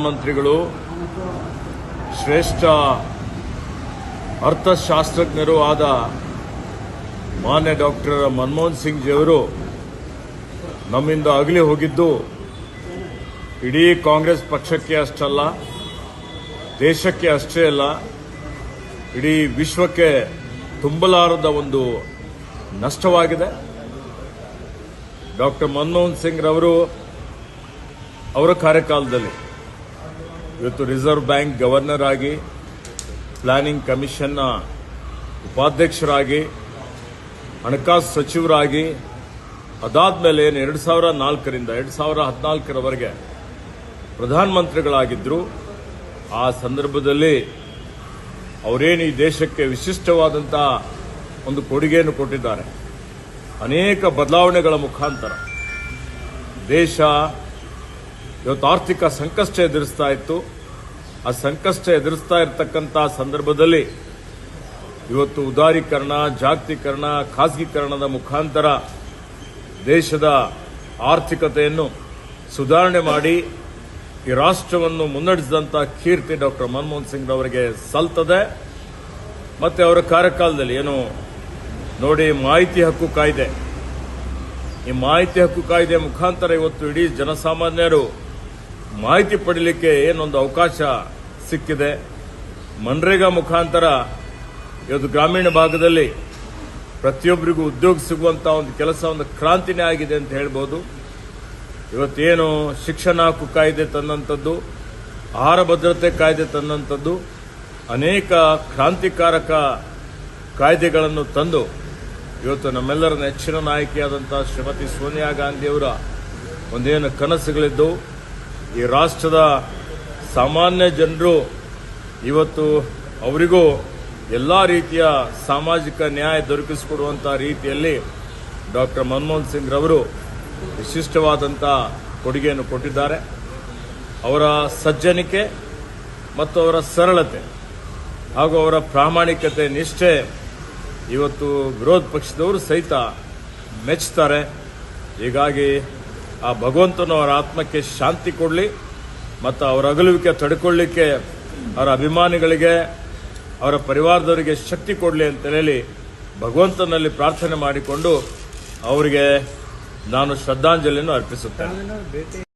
ಪ್ರಧಾನಮಂತ್ರಿಗಳು, ಶ್ರೇಷ್ಠ ಅರ್ಥಶಾಸ್ತ್ರಜ್ಞರು ಆದ ಮಾನ್ಯ ಡಾಕ್ಟರ್ ಮನಮೋಹನ್ ಸಿಂಗ್ ಜಿಯವರು ನಮ್ಮಿಂದ ಅಗಲಿ ಹೋಗಿದ್ದು ಇಡೀ ಕಾಂಗ್ರೆಸ್ ಪಕ್ಷಕ್ಕೆ ಅಷ್ಟಲ್ಲ, ದೇಶಕ್ಕೆ ಅಷ್ಟೇ ಅಲ್ಲ, ಇಡೀ ವಿಶ್ವಕ್ಕೆ ತುಂಬಲಾರದ ಒಂದು ನಷ್ಟವಾಗಿದೆ. ಡಾಕ್ಟರ್ ಮನಮೋಹನ್ ಸಿಂಗ್ ರವರು ಅವರ ಕಾರ್ಯಕಾಲದಲ್ಲಿ ಇವತ್ತು ರಿಸರ್ವ್ ಬ್ಯಾಂಕ್ ಗವರ್ನರ್ ಆಗಿ, ಪ್ಲಾನಿಂಗ್ ಕಮಿಷನ್ನ ಉಪಾಧ್ಯಕ್ಷರಾಗಿ, ಹಣಕಾಸು ಸಚಿವರಾಗಿ, ಅದಾದ್ಮೇಲೆ ಏನು ಎರಡು ಸಾವಿರ ನಾಲ್ಕರಿಂದ ಎರಡು ಸಾವಿರ ಹದಿನಾಲ್ಕರವರೆಗೆ ಪ್ರಧಾನಮಂತ್ರಿಗಳಾಗಿದ್ದರು ಆ ಸಂದರ್ಭದಲ್ಲಿ ಅವರೇನು ಈ ದೇಶಕ್ಕೆ ವಿಶಿಷ್ಟವಾದಂಥ ಒಂದು ಕೊಡುಗೆಯನ್ನು ಕೊಟ್ಟಿದ್ದಾರೆ. ಅನೇಕ ಬದಲಾವಣೆಗಳ ಮುಖಾಂತರ ದೇಶ ಇವತ್ತು ಆರ್ಥಿಕ ಸಂಕಷ್ಟ ಎದುರಿಸ್ತಾ ಇತ್ತು. ಆ ಸಂಕಷ್ಟ ಎದುರಿಸ್ತಾ ಇರತಕ್ಕಂಥ ಸಂದರ್ಭದಲ್ಲಿ ಇವತ್ತು ಉದಾರೀಕರಣ, ಜಾಗತೀಕರಣ, ಖಾಸಗೀಕರಣದ ಮುಖಾಂತರ ದೇಶದ ಆರ್ಥಿಕತೆಯನ್ನು ಸುಧಾರಣೆ ಮಾಡಿ ಈ ರಾಷ್ಟ್ರವನ್ನು ಮುನ್ನಡೆಸಿದಂಥ ಕೀರ್ತಿ ಡಾಕ್ಟರ್ ಮನಮೋಹನ್ ಸಿಂಗ್ ಅವರಿಗೆ ಸಲ್ತದೆ. ಮತ್ತೆ ಅವರ ಕಾರ್ಯಕಾಲದಲ್ಲಿ ಏನು ನೋಡಿ ಮಾಹಿತಿ ಹಕ್ಕು ಕಾಯ್ದೆ. ಈ ಮಾಹಿತಿ ಹಕ್ಕು ಕಾಯ್ದೆ ಮುಖಾಂತರ ಇವತ್ತು ಇಡೀ ಜನಸಾಮಾನ್ಯರು ಮಾಹಿತಿ ಪಡೀಲಿಕ್ಕೆ ಏನೊಂದು ಅವಕಾಶ ಸಿಕ್ಕಿದೆ. ಮನ್ರೇಗಾ ಮುಖಾಂತರ ಇವತ್ತು ಗ್ರಾಮೀಣ ಭಾಗದಲ್ಲಿ ಪ್ರತಿಯೊಬ್ಬರಿಗೂ ಉದ್ಯೋಗ ಸಿಗುವಂತ ಒಂದು ಕೆಲಸ, ಒಂದು ಕ್ರಾಂತಿನೇ ಆಗಿದೆ ಅಂತ ಹೇಳ್ಬೋದು. ಇವತ್ತೇನು ಶಿಕ್ಷಣ ಹಕ್ಕು ಕಾಯ್ದೆ ತಂದಂಥದ್ದು, ಆಹಾರ ಭದ್ರತೆ ಕಾಯ್ದೆ ತಂದಂಥದ್ದು, ಅನೇಕ ಕ್ರಾಂತಿಕಾರಕ ಕಾಯ್ದೆಗಳನ್ನು ತಂದು ಇವತ್ತು ನಮ್ಮೆಲ್ಲರ ನೆಚ್ಚಿನ ನಾಯಕಿಯಾದಂಥ ಶ್ರೀಮತಿ ಸೋನಿಯಾ ಗಾಂಧಿಯವರ ಒಂದೇನು ಕನಸುಗಳಿದ್ದು ಈ ರಾಷ್ಟ್ರದ ಸಾಮಾನ್ಯ ಜನರು ಇವತ್ತು ಅವರಿಗೂ ಎಲ್ಲ ರೀತಿಯ ಸಾಮಾಜಿಕ ನ್ಯಾಯ ದೊರಕಿಸಿಕೊಡುವಂಥ ರೀತಿಯಲ್ಲಿ ಡಾಕ್ಟರ್ ಮನಮೋಹನ್ ಸಿಂಗ್ ರವರು ವಿಶಿಷ್ಟವಾದಂಥ ಕೊಡುಗೆಯನ್ನು ಕೊಟ್ಟಿದ್ದಾರೆ. ಅವರ ಸಜ್ಜನಿಕೆ ಮತ್ತು ಅವರ ಸರಳತೆ ಹಾಗೂ ಅವರ ಪ್ರಾಮಾಣಿಕತೆ ನಿಷ್ಠೆ ಇವತ್ತು ವಿರೋಧ ಪಕ್ಷದವರು ಸಹಿತ ಮೆಚ್ಚುತ್ತಾರೆ ಹೀಗಾಗಿ ಆ ಭಗವಂತನು ಅವರ ಆತ್ಮಕ್ಕೆ ಶಾಂತಿ ಕೊಡಲಿ ಮತ್ತು ಅವರ ಅಗಲುವಿಕೆ ತಡ್ಕೊಳ್ಳಿಕ್ಕೆ, ಅವರ ಅಭಿಮಾನಿಗಳಿಗೆ, ಅವರ ಪರಿವಾರದವರಿಗೆ ಶಕ್ತಿ ಕೊಡಲಿ ಅಂತ ಹೇಳಿ ಭಗವಂತನಲ್ಲಿ ಪ್ರಾರ್ಥನೆ ಮಾಡಿಕೊಂಡು ಅವರಿಗೆ ನಾನು ಶ್ರದ್ಧಾಂಜಲಿಯನ್ನು ಅರ್ಪಿಸುತ್ತೇನೆ.